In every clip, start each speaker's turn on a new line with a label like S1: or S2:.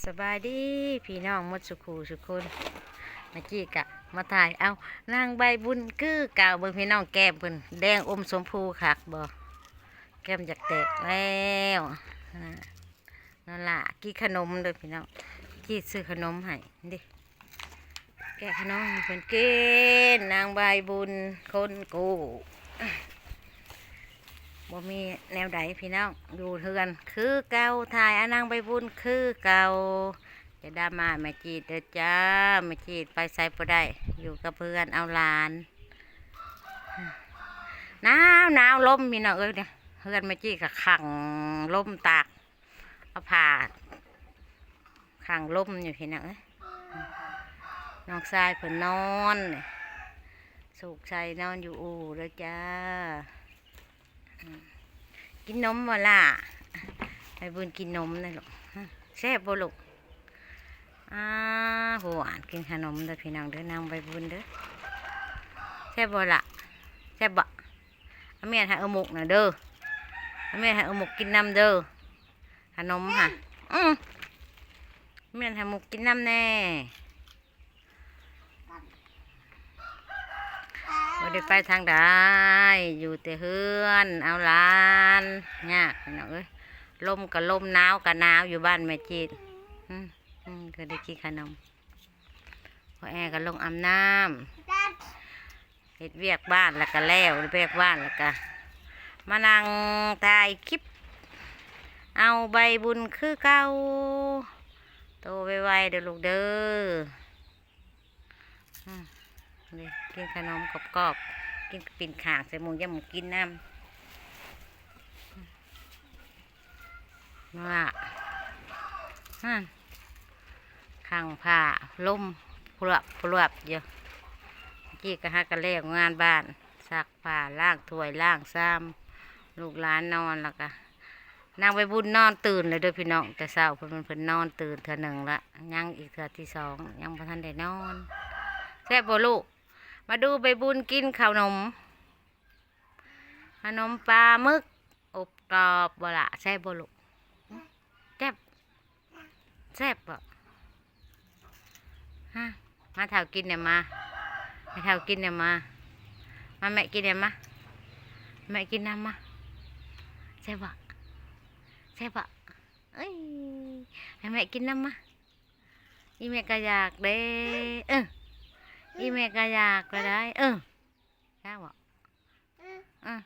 S1: สบายดีพี่น้องมดสุขูสุคนเมื่อกี้กะ มาถ่ายเอานางใบบุญคือเก่าเบิ่งพี่น้องแก้มเพิ่นแดงอมสมพูคักบ่แก้มจากแตกแล้วนั่นล่ะกี่ขนมเด้อพี่น้องกี่ซื้อขนมให้ดิแกะขนมเพิ่นกินนางใบบุญคนกู บ่มีแนวใดพี่น้องอยู่เทือน คือเก่าถ่ายอนางใบบุญคือเก่าจะได้มาแม่จีดเด้อจ้าแม่จีดไปใส่บ่ได้ อยู่กับเพื่อนเอาหลานหนาวหนาวลมพี่น้องเอ้ยเนี่ยเพื่อนแม่จีดกับขังลมตากเอาผ้าขังลมอยู่พี่น้องเอ้ยน้องชายเพิ่นนอนสุกชัยนอนอยู่อู่เด้อจ้า กินนมบ่ล่ะไปบุญกินนมเลยลูกแซ่บบ่ลูกอ้าหวานกินขนมเด้อพี่น้องเด้อนางไปบุญเด้อแซ่บบ่ล่ะแซ่บบ่เอาแม่ให้เอาหมกน่ะเด้อเอาแม่ให้เอาหมกกินน้ำเด้อขนมค่ะอือแม่ให้หมกกินน้ำแน่ ได้ไปทางใดอยู่แต่เฮือน เอาหลานยากพี่น้องเอ้ยลมกับลมหนาวกับหนาวอยู่บ้านแม่จีดอืมอืมก็ได้กินขนมพอแอร์ก็ลงอาบน้ำเฮ็ดเวียกบ้านแล้วก็แล้วเวียกบ้านแล้วก็มานั่งถ่ายคลิป เอาใบบุญคือเก่าโตไวๆเด้อลูกเด้อ นี่กินขนมกรอบๆกินปิ่นขางใส่หมูย่ำหมูกินน้ำว่าฮ่นข้างผ้าล่มพลวบพลวบเยอะกี้ก็ฮักกันเล่งานบ้านซักผ้าล้างถ้วยล้างซ้ำลูกหลานนอนแล้วก็นางไปบุญนอนตื่นเลยด้อพี่น้องแต่เช้าเพิ่นเพิ่นนอนตื่นเทื่อหนึ่งละยังอีกเทื่อที่สองยังบ่ทันได้นอนแซ่บบ่ลูก มาดูใบบุญกินข้าวนม ขนมปลาหมึกอบกรอบบ่ละแซ่บบ่ลูกแซ่บแซ่บบ่ฮะมาเท่ากินเนี่ยมามาเท่ากินเนี่ยมา มาแม่กินเนี่ยมาแม่กินน้ำมาแซ่บบ่ใช่ปะเอ้ยให้แม่กินน้ำมาอีแม่ก็อยากเด้เออ อีแม่ก็อยากก็ได้ เออใช่ปะเออ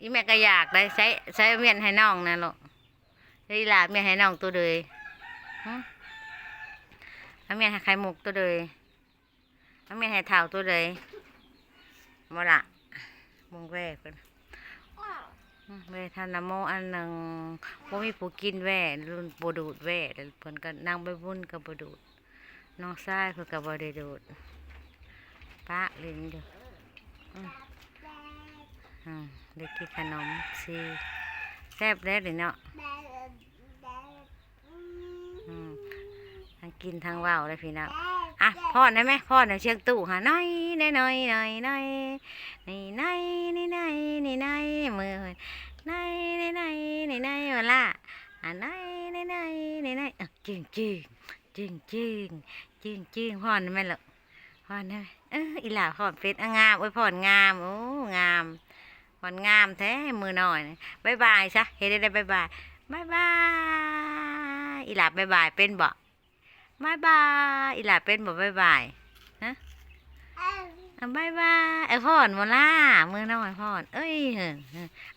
S1: อีแม่ก็อยากได้ใช้ใช้เมียนให้น้องนะลูกใช้หลาเมียนให้น้องตัวเลยฮะเอาเมียนให้ไข่มุกตัวเลยเอาเมียนให้เท่าตัวเลยมาละมงแว่เพิ่นอืมเวทานาโมอันหนึ่งบ่มีผู้กินแหว่รุ่นบ่ดูดแหว่แล้วเพิ่นก็นั่งไปบุญก็บ่ดูด น้องชายเพิ่นก็บ่ได้ดูดปะเลิ้นอยู่อือืมได้กินขนมสิแซ่บแล้วเด้เนาะทั้งกินทั้งว้าวเลยพี่น้องอะพ่อได้ไหมพ่อเดี๋ยวเชียงตู่หาน้อยน้อยน้อยน้อยน้อยนี่น้อยนี่น้อยนี่น้อยมือนายนายนายนายนายมาละอ่านายนายนายนายนายอะจึงจึง จึงจึงจึงจึงพอนไหมล่ะพอนได้ไหมเอออีหล่าพอนเฟซอะงามโอ้ยพอนงามโอ้งามพอนงามแท้มือหน่อยบายบายซะเฮ็ดได้ได้บายบายบายบายอีหล่าบายบายเป็นบ่บายบายอีหล่าเป็นบ่บายบายฮะอะบายบายไอ้พอนมาล่ามือน้อยพอน เอ้ยเฮ้อ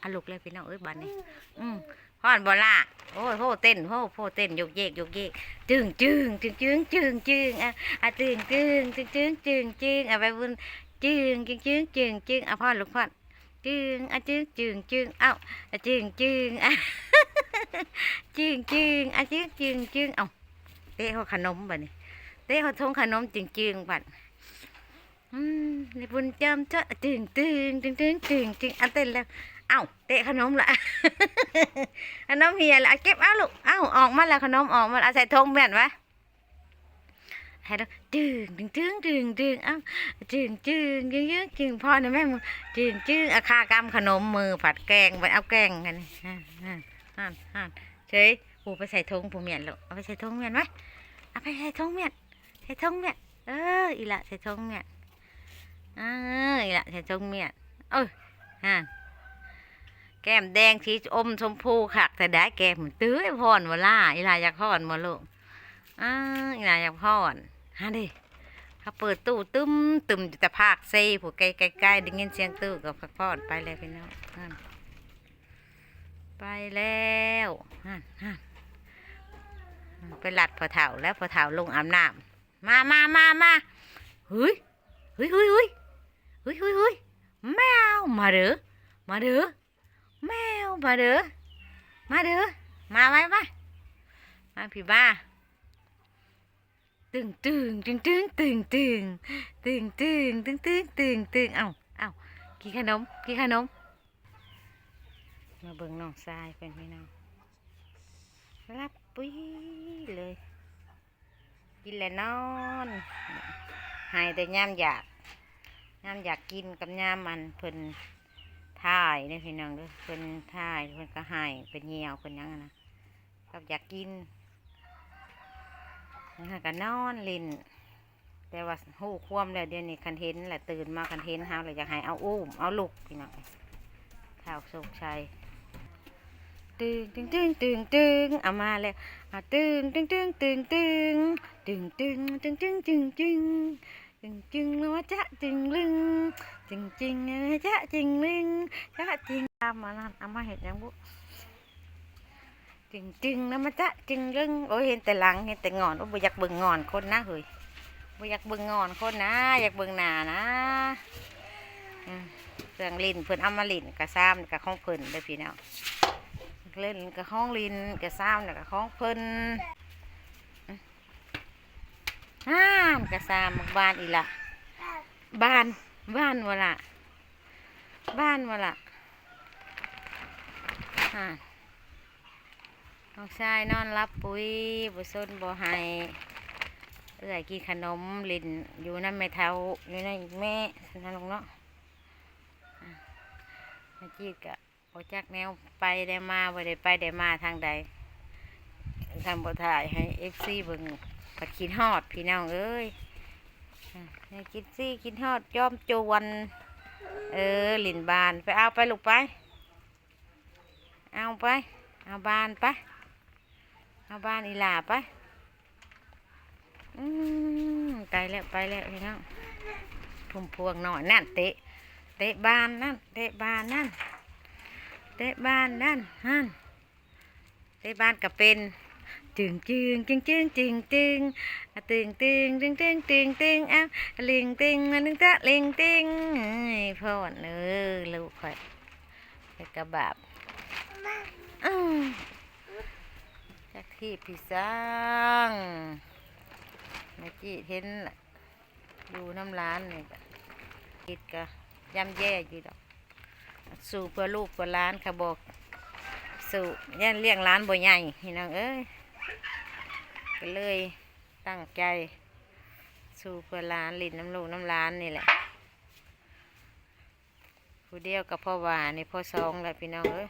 S1: อาลูกเลยพี่น้องเอ้ยบันนี้อืม พ่อนบอล่าโอ้ยโหเต้นโหโหเต้นยกเยกยกเยกจึงจึงจึงจึงจึงจึงอะอะจึงจึงจึงจึงจึงจึงอะไปบุญจึงจึงจึงจึงจึงอะพ่อนลูกพ่อจึงอะจึงจึงจึงเอ้าอะจึงจึงอะจึงจึงอะจึงจึงจึงเอ้าเตะเขาขนมบัดนี้เตะเขาทงขนมจึงจึงบัดอืมในบุญจำเจ้าจึงจึงจึงจึงจึงจึงอะเต้นแล้ว เอ้าเตะขนมละขนมเฮียละเก็บเอาลูกเอ้าออกมาล้วขนมออกมาเอาใส่ทงแม่นวะให้ดูจึงจึงจึงจึงจึงเอ้าจึงจึงจึงจึงจึงพ่อเนี่ยแม่มึงจึงจึงอาคากรำขนมมือผัดแกงไปเอาแกงกันนี่ฮ่าฮ่าฮ่าฮ่าเฉยโหผูไปใส่ทงผูเมียนลูกเอาไปใส่ทงเมียนไหมเอาไปใส่ทงเมียนใส่ทงเมียนเอออีละใส่ทงเมียนเอออีละใส่ทงเมียนเออฮะ แก้มแดงชีอมชมพูคักแต่ได้แก้มตื้อพอนวล่าอีละอยากพอนมาลูกอ่าอีละอยากพอนฮะดิเขาเปิดตู้ตึมตึมจะพากเซ่ผูใกล้ใกล้ใกล้ได้ยินเสียงตู้กับพักพอนไปเลยพี่น้องไปแล้วนั่นนั่นไปหลัดพอเถาแล้วพอเถาลงอาบน้ำมามามามาเฮ้ยเฮ้ยเฮ้ยเฮ้ยเฮ้ยเฮ้ยเฮ้ยแมวมาเด้อมาเด้อ แมวมาเด้อมาเด้อมาไว้มามาพี่บ้าตึงตึงตึงตึงตึงตึงตึงตึงตึงตึงตึงตึงเอ้าเอ้ากินขนมกินขนมมาเบิ่งน้องทรายเป็นพี่น้องรับปุ้ยเลย กินแล้วนอนหายแต่ย่ำอยากย่ำอยากกินกับย่ำมันเพิ่น ท่ายเนี่ยพี่น้องด้อเพิ่นท่ายเพิ่นก็ใหายเป็นเหี่ยวเป็นยังนะกับอยากกินแล้วก็นอนลินแต่ว่าหูความแล้วเดี๋ยวนี้คันเห็นแหละตื่นมาคันเห็นเฮาเลยอยากให้เอาอุ้มเอาลูกพี่น้องข้าวสุกชัยตึงตึงตึงตึงตึงเอามาเลยอะตึงตึงตึงตึงตึงตึงตึงตึงตึงตึงตึง ตึงตึงแล้วว่าจะตึงลึงตึงตึงแล้วจะตึงลึงจะตึงตามมานั่นเอามาเห็ดยังบุตึงตึงแล้วมันจะตึงลึงโอ้ยเห็นแต่หลังเห็นแต่งอนโอ้ยบ่อยากเบิ่งงอนคนนะเฮ้ยบ่อยากเบิ่งงอนคนนะ อยากเบิ่งหนานะเครื่องลินเพิ่นเอามาลินกระซ้ำกับของเพิ่นเด้อพี่น้องเล่นกับห้องลินกับซ้ำเนี่ยกับห้องเพิ่น ฮ่านกับซ้ำบ้านอีละบ้านบ้านวะละบ้านวะละฮ่าน้องชายนอนรับปุ๋ยบุซนบ่ให้เอื้อยกินขนมลินอยู่นั่นแม่เท้าอยู่นั่นอีกแม่นั่นลงเนาะม่จีดกะโอจักแนวไปได้มาบ่ได้ไปได้มาทางใดทำบ่ถ่ายให้เอฟซีเบิ่ง ปัดกินฮอดพี่น้องเอ้ยอะให้กินซี่กินฮอดจอมจวนเออหลินบานไปเอาไปลูกไป เอาไป เอาบานไป เอาบานอีหลาไปอืมไปแล้วไปแล้วพี่น้องพุ่มพวงหน่อยนั่นเตะเตะบานนั่นเตะบานนั่นเตะบานนั่นฮันเตะบานก็เป็น จึงจึงจึงจึงจึงจึงอะตึงตึงตึงตึงตึงตึงอะลิงตึงมันตึงตะลิงตึงเอ้ยพ่อเออลูกข่อยไปกระบาบอ้าวจากที่พี่สร้างเมื่อกี้เห็นล่ะอยู่น้ำร้านนี่ก็คิดก็ย่ำแย่อยู่ดอก สู่เพื่อลูกเพื่อหล้านค่ะบอกสู่ย่านเลี้ยงร้านบ่ใหญ่พี่น้องเอ้ย ก็เลยตั้งใจ สู่เพื่อหล้านลินน้ำลูกน้ำหล้านนี่แหละ ผู้เดียวกับพ่อว่านี่พ่อสองแหละพี่น้องเอ้ย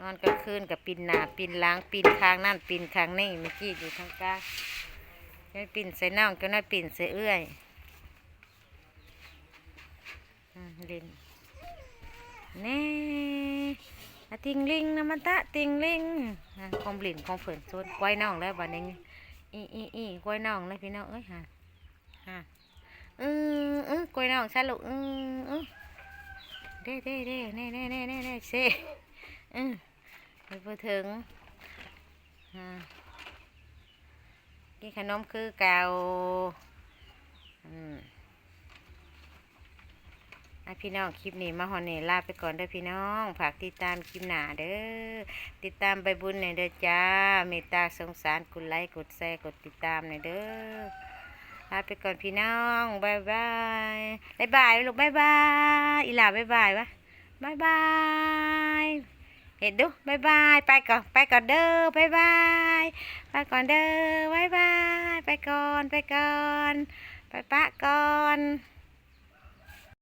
S1: นอนกลางคืนกับปินหนาปินล้างปินข้างนั่นปินข้างนี่เมื่อกี้อยู่ทางกลางจะปินใส่น่องจะน้อยปินใส่เอื้อยลินเน่ติงลิงนะมันตะติงลิงคอมลินของเฟินโซนกล้วยน่องแล้วบัดนี้ อีอีอีกล้วยน่องเลยพี่น้องเอ้ยฮะฮะเออเออกล้วยน่องซะลูกเออเออเด้เด้เด้เน่เน่เน่เน่เน่เซ่เออไปพอถึงฮะกินขนมคือเก่าอืม อะพี่น้องคลิปนี้มาฮอนเนลาไปก่อนเด้อพี่น้องฝากติดตามคลิปหน้าเด้อติดตามใบบุญในอยเด้อจ้าเมตตาสงสารกดไลค์กดแชร์กดติดตามในอยเด้อลาไปก่อนพี่น้องบายบายบายบายลูกบายบายอีหลาบายบายวะบายบายเห็นดูบายบายไปก่อนไปก่อนเด้อบายบายไปก่อนเด้อบายบายไปก่อนไปก่อนไปปะก่อน